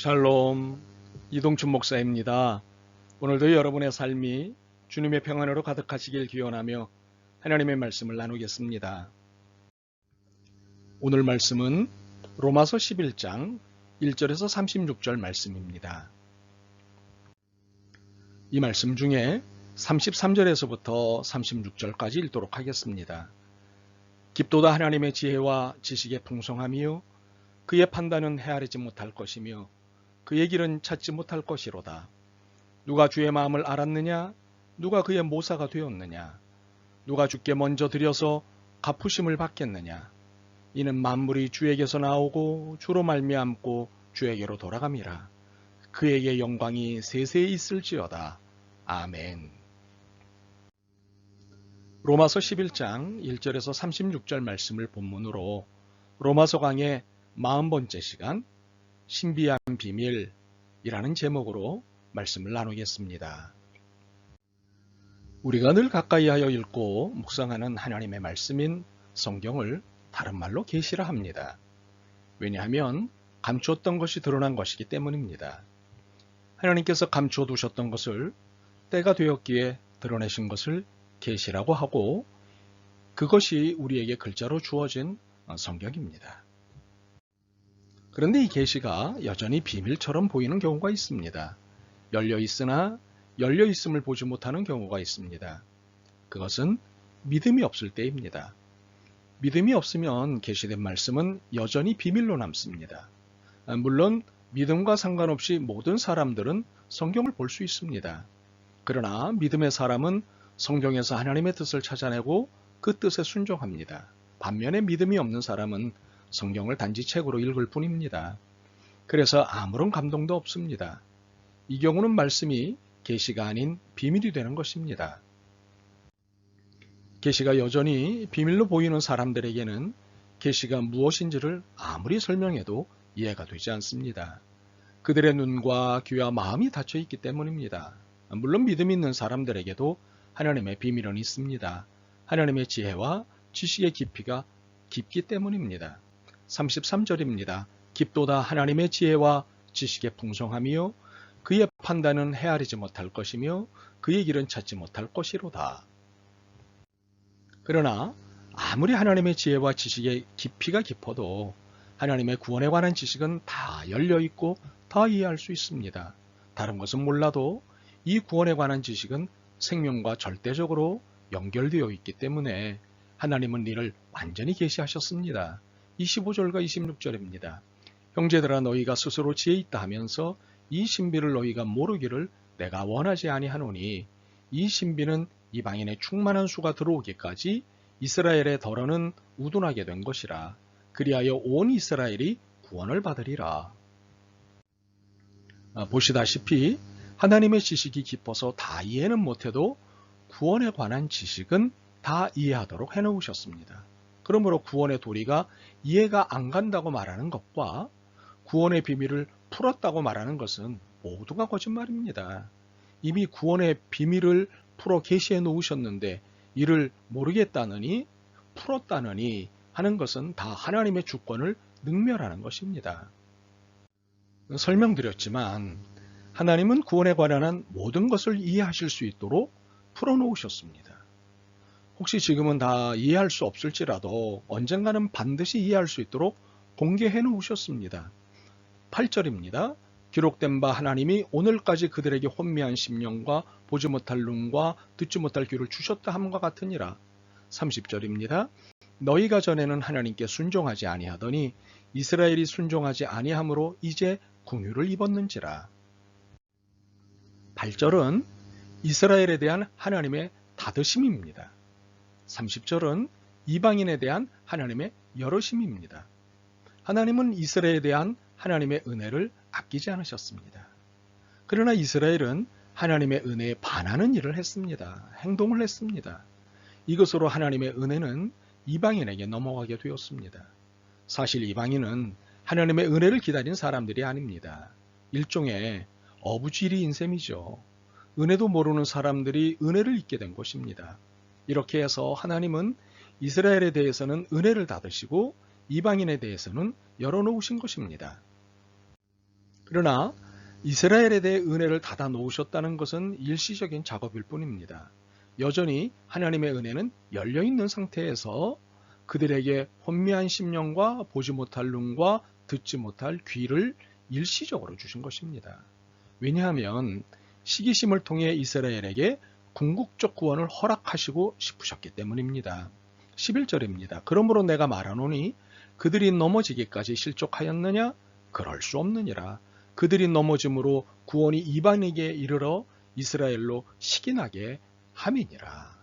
샬롬 이동춘 목사입니다. 오늘도 여러분의 삶이 주님의 평안으로 가득하시길 기원하며 하나님의 말씀을 나누겠습니다. 오늘 말씀은 로마서 11장 1절에서 36절 말씀입니다. 이 말씀 중에 33절에서부터 36절까지 읽도록 하겠습니다. 깊도다 하나님의 지혜와 지식의 풍성함이요 그의 판단은 헤아리지 못할 것이며 그의 길은 찾지 못할 것이로다. 누가 주의 마음을 알았느냐? 누가 그의 모사가 되었느냐? 누가 주께 먼저 드려서 갚으심을 받겠느냐? 이는 만물이 주에게서 나오고 주로 말미암고 주에게로 돌아감이라. 그에게 영광이 세세히 있을지어다. 아멘. 로마서 11장 1절에서 36절 말씀을 본문으로 로마서 강의 40번째 시간 신비한 비밀이라는 제목으로 말씀을 나누겠습니다. 우리가 늘 가까이 하여 읽고 묵상하는 하나님의 말씀인 성경을 다른 말로 계시라 합니다. 왜냐하면 감추었던 것이 드러난 것이기 때문입니다. 하나님께서 감추어 두셨던 것을 때가 되었기에 드러내신 것을 계시라고 하고 그것이 우리에게 글자로 주어진 성경입니다. 그런데 이 계시가 여전히 비밀처럼 보이는 경우가 있습니다. 열려 있으나 열려 있음을 보지 못하는 경우가 있습니다. 그것은 믿음이 없을 때입니다. 믿음이 없으면 계시된 말씀은 여전히 비밀로 남습니다. 물론 믿음과 상관없이 모든 사람들은 성경을 볼 수 있습니다. 그러나 믿음의 사람은 성경에서 하나님의 뜻을 찾아내고 그 뜻에 순종합니다. 반면에 믿음이 없는 사람은 성경을 단지 책으로 읽을 뿐입니다. 그래서 아무런 감동도 없습니다. 이 경우는 말씀이 계시가 아닌 비밀이 되는 것입니다. 계시가 여전히 비밀로 보이는 사람들에게는 계시가 무엇인지를 아무리 설명해도 이해가 되지 않습니다. 그들의 눈과 귀와 마음이 닫혀 있기 때문입니다. 물론 믿음 있는 사람들에게도 하나님의 비밀은 있습니다. 하나님의 지혜와 지식의 깊이가 깊기 때문입니다. 33절입니다. 깊도다 하나님의 지혜와 지식의 풍성함이요 그의 판단은 헤아리지 못할 것이며 그의 길은 찾지 못할 것이로다. 그러나 아무리 하나님의 지혜와 지식의 깊이가 깊어도 하나님의 구원에 관한 지식은 다 열려 있고 다 이해할 수 있습니다. 다른 것은 몰라도 이 구원에 관한 지식은 생명과 절대적으로 연결되어 있기 때문에 하나님은 이를 완전히 계시하셨습니다. 25절과 26절입니다. 형제들아 너희가 스스로 지혜 있다 하면서 이 신비를 너희가 모르기를 내가 원하지 아니하노니 이 신비는 이방인의 충만한 수가 들어오기까지 이스라엘의 덜어는 우둔하게 된 것이라 그리하여 온 이스라엘이 구원을 받으리라. 아, 보시다시피 하나님의 지식이 깊어서 다 이해는 못해도 구원에 관한 지식은 다 이해하도록 해놓으셨습니다. 그러므로 구원의 도리가 이해가 안 간다고 말하는 것과 구원의 비밀을 풀었다고 말하는 것은 모두가 거짓말입니다. 이미 구원의 비밀을 풀어 계시해 놓으셨는데 이를 모르겠다느니 풀었다느니 하는 것은 다 하나님의 주권을 능멸하는 것입니다. 설명드렸지만 하나님은 구원에 관한 모든 것을 이해하실 수 있도록 풀어놓으셨습니다. 혹시 지금은 다 이해할 수 없을지라도 언젠가는 반드시 이해할 수 있도록 공개해 놓으셨습니다. 8절입니다. 기록된 바 하나님이 오늘까지 그들에게 혼미한 심령과 보지 못할 눈과 듣지 못할 귀를 주셨다 함과 같으니라. 30절입니다. 너희가 전에는 하나님께 순종하지 아니하더니 이스라엘이 순종하지 아니함으로 이제 궁유를 입었는지라. 8절은 이스라엘에 대한 하나님의 다드심입니다. 30절은 이방인에 대한 하나님의 여러심입니다. 하나님은 이스라엘에 대한 하나님의 은혜를 아끼지 않으셨습니다. 그러나 이스라엘은 하나님의 은혜에 반하는 일을 했습니다. 행동을 했습니다. 이것으로 하나님의 은혜는 이방인에게 넘어가게 되었습니다. 사실 이방인은 하나님의 은혜를 기다린 사람들이 아닙니다. 일종의 어부지리인 셈이죠. 은혜도 모르는 사람들이 은혜를 잊게 된 것입니다. 이렇게 해서 하나님은 이스라엘에 대해서는 은혜를 닫으시고 이방인에 대해서는 열어놓으신 것입니다. 그러나 이스라엘에 대해 은혜를 닫아 놓으셨다는 것은 일시적인 작업일 뿐입니다. 여전히 하나님의 은혜는 열려 있는 상태에서 그들에게 혼미한 심령과 보지 못할 눈과 듣지 못할 귀를 일시적으로 주신 것입니다. 왜냐하면 시기심을 통해 이스라엘에게 궁극적 구원을 허락하시고 싶으셨기 때문입니다. 11절입니다. 그러므로 내가 말하노니 그들이 넘어지기까지 실족하였느냐? 그럴 수 없느니라. 그들이 넘어짐으로 구원이 이방에게 이르러 이스라엘로 식인하게 함이니라.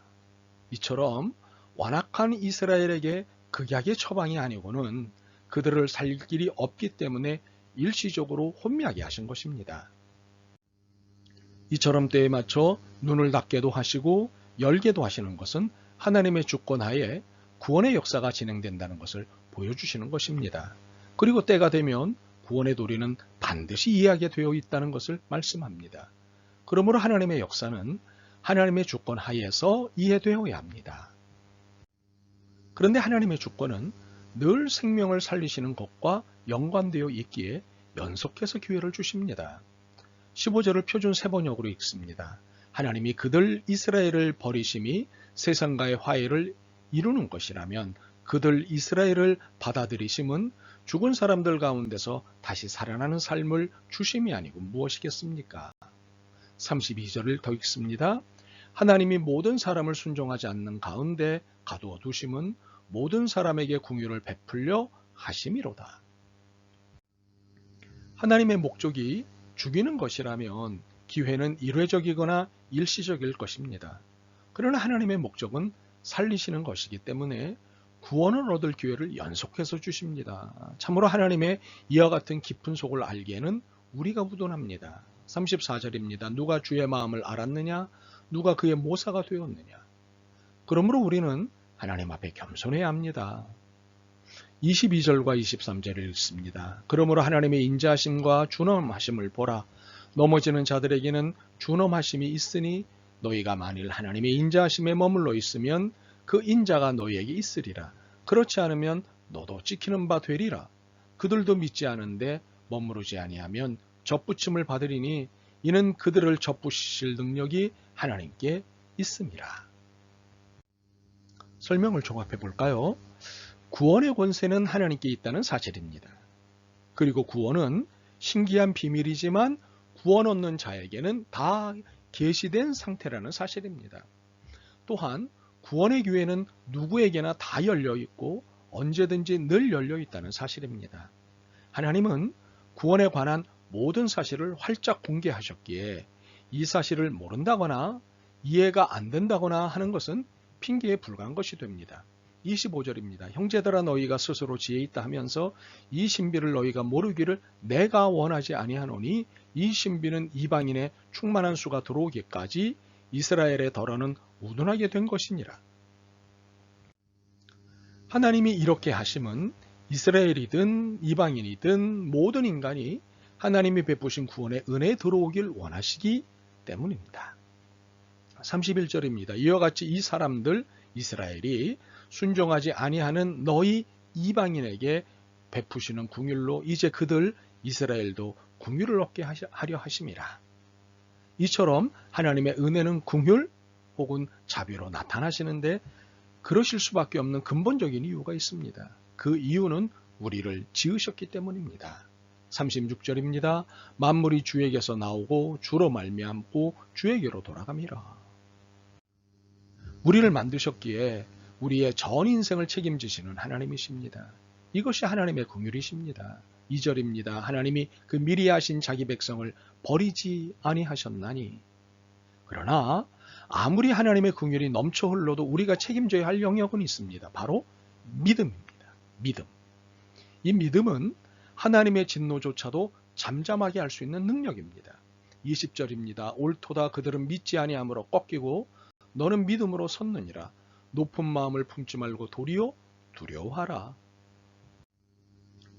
이처럼 완악한 이스라엘에게 극약의 처방이 아니고는 그들을 살릴 길이 없기 때문에 일시적으로 혼미하게 하신 것입니다. 이처럼 때에 맞춰 눈을 닫게도 하시고 열게도 하시는 것은 하나님의 주권 하에 구원의 역사가 진행된다는 것을 보여주시는 것입니다. 그리고 때가 되면 구원의 도리는 반드시 이해하게 되어 있다는 것을 말씀합니다. 그러므로 하나님의 역사는 하나님의 주권 하에서 이해되어야 합니다. 그런데 하나님의 주권은 늘 생명을 살리시는 것과 연관되어 있기에 연속해서 기회를 주십니다. 15절을 표준 세번역으로 읽습니다. 하나님이 그들 이스라엘을 버리심이 세상과의 화해를 이루는 것이라면 그들 이스라엘을 받아들이심은 죽은 사람들 가운데서 다시 살아나는 삶을 주심이 아니고 무엇이겠습니까? 32절을 더 읽습니다. 하나님이 모든 사람을 순종하지 않는 가운데 가두어 두심은 모든 사람에게 궁유를 베풀려 하심이로다. 하나님의 목적이 죽이는 것이라면 기회는 일회적이거나 일시적일 것입니다. 그러나 하나님의 목적은 살리시는 것이기 때문에 구원을 얻을 기회를 연속해서 주십니다. 참으로 하나님의 이와 같은 깊은 속을 알기에는 우리가 우둔합니다. 34절입니다. 누가 주의 마음을 알았느냐? 누가 그의 모사가 되었느냐? 그러므로 우리는 하나님 앞에 겸손해야 합니다. 22절과 23절을 읽습니다. 그러므로 하나님의 인자하심과 준엄하심을 보라. 넘어지는 자들에게는 준엄하심이 있으니 너희가 만일 하나님의 인자하심에 머물러 있으면 그 인자가 너희에게 있으리라. 그렇지 않으면 너도 찍히는 바 되리라. 그들도 믿지 않은데 머무르지 아니하면 접붙임을 받으리니 이는 그들을 접붙이실 능력이 하나님께 있습니다. 설명을 종합해 볼까요? 구원의 권세는 하나님께 있다는 사실입니다. 그리고 구원은 신기한 비밀이지만 구원 얻는 자에게는 다 계시된 상태라는 사실입니다. 또한 구원의 기회는 누구에게나 다 열려 있고 언제든지 늘 열려 있다는 사실입니다. 하나님은 구원에 관한 모든 사실을 활짝 공개하셨기에 이 사실을 모른다거나 이해가 안 된다거나 하는 것은 핑계에 불과한 것이 됩니다. 25절입니다. 형제들아 너희가 스스로 지혜 있다 하면서 이 신비를 너희가 모르기를 내가 원하지 아니하노니 이 신비는 이방인의 충만한 수가 들어오기까지 이스라엘의 덜어는 우둔하게 된 것이니라. 하나님이 이렇게 하심은 이스라엘이든 이방인이든 모든 인간이 하나님이 베푸신 구원의 은혜에 들어오길 원하시기 때문입니다. 31절입니다. 이와 같이 이 사람들 이스라엘이 순종하지 아니하는 너희 이방인에게 베푸시는 궁율로 이제 그들 이스라엘도 궁율을 얻게 하려 하심이라. 이처럼 하나님의 은혜는 궁율 혹은 자비로 나타나시는데 그러실 수밖에 없는 근본적인 이유가 있습니다. 그 이유는 우리를 지으셨기 때문입니다. 36절입니다. 만물이 주에게서 나오고 주로 말미암고 주에게로 돌아갑니다. 우리를 만드셨기에 우리의 전 인생을 책임지시는 하나님이십니다. 이것이 하나님의 긍휼이십니다. 2절입니다. 하나님이 그 미리 하신 자기 백성을 버리지 아니하셨나니 그러나 아무리 하나님의 긍휼이 넘쳐 흘러도 우리가 책임져야 할 영역은 있습니다. 바로 믿음입니다. 믿음. 이 믿음은 하나님의 진노조차도 잠잠하게 할 수 있는 능력입니다. 20절입니다. 옳도다 그들은 믿지 아니함으로 꺾이고 너는 믿음으로 섰느니라. 높은 마음을 품지 말고 도리어 두려워하라.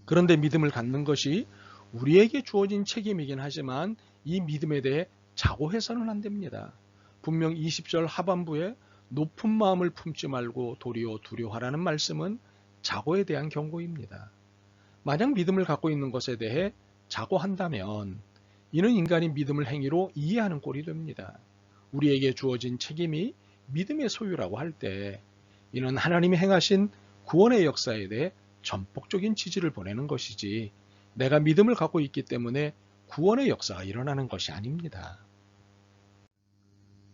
그런데 믿음을 갖는 것이 우리에게 주어진 책임이긴 하지만 이 믿음에 대해 자고해서는 안 됩니다. 분명 20절 하반부에 높은 마음을 품지 말고 도리어 두려워하라는 말씀은 자고에 대한 경고입니다. 만약 믿음을 갖고 있는 것에 대해 자고 한다면 이는 인간이 믿음을 행위로 이해하는 꼴이 됩니다. 우리에게 주어진 책임이 믿음의 소유라고 할 때 이는 하나님이 행하신 구원의 역사에 대해 전폭적인 지지를 보내는 것이지 내가 믿음을 갖고 있기 때문에 구원의 역사가 일어나는 것이 아닙니다.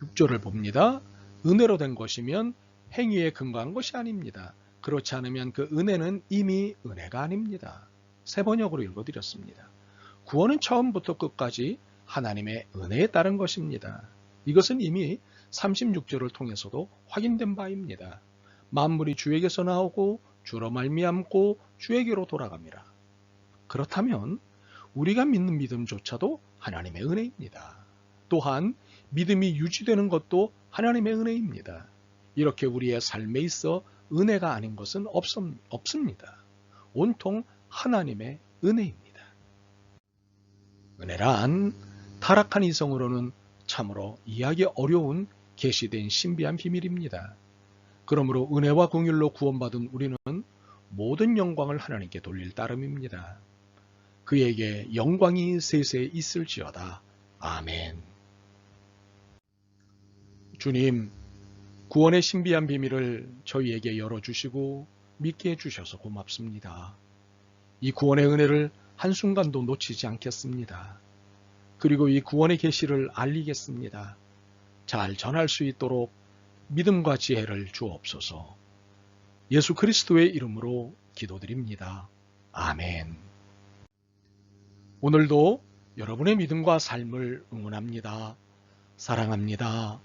6절을 봅니다. 은혜로 된 것이면 행위에 근거한 것이 아닙니다. 그렇지 않으면 그 은혜는 이미 은혜가 아닙니다. 세 번역으로 읽어드렸습니다. 구원은 처음부터 끝까지 하나님의 은혜에 따른 것입니다. 이것은 이미 36절을 통해서도 확인된 바입니다. 만물이 주에게서 나오고 주로 말미암고 주에게로 돌아갑니다. 그렇다면 우리가 믿는 믿음조차도 하나님의 은혜입니다. 또한 믿음이 유지되는 것도 하나님의 은혜입니다. 이렇게 우리의 삶에 있어 은혜가 아닌 것은 없습니다. 온통 하나님의 은혜입니다. 은혜란 타락한 이성으로는 참으로 이해하기 어려운 계시된 신비한 비밀입니다. 그러므로 은혜와 공율로 구원받은 우리는 모든 영광을 하나님께 돌릴 따름입니다. 그에게 영광이 세세 있을지어다. 아멘. 주님, 구원의 신비한 비밀을 저희에게 열어주시고 믿게 해주셔서 고맙습니다. 이 구원의 은혜를 한순간도 놓치지 않겠습니다. 그리고 이 구원의 계시를 알리겠습니다. 잘 전할 수 있도록 믿음과 지혜를 주옵소서. 예수 그리스도의 이름으로 기도드립니다. 아멘. 오늘도 여러분의 믿음과 삶을 응원합니다. 사랑합니다.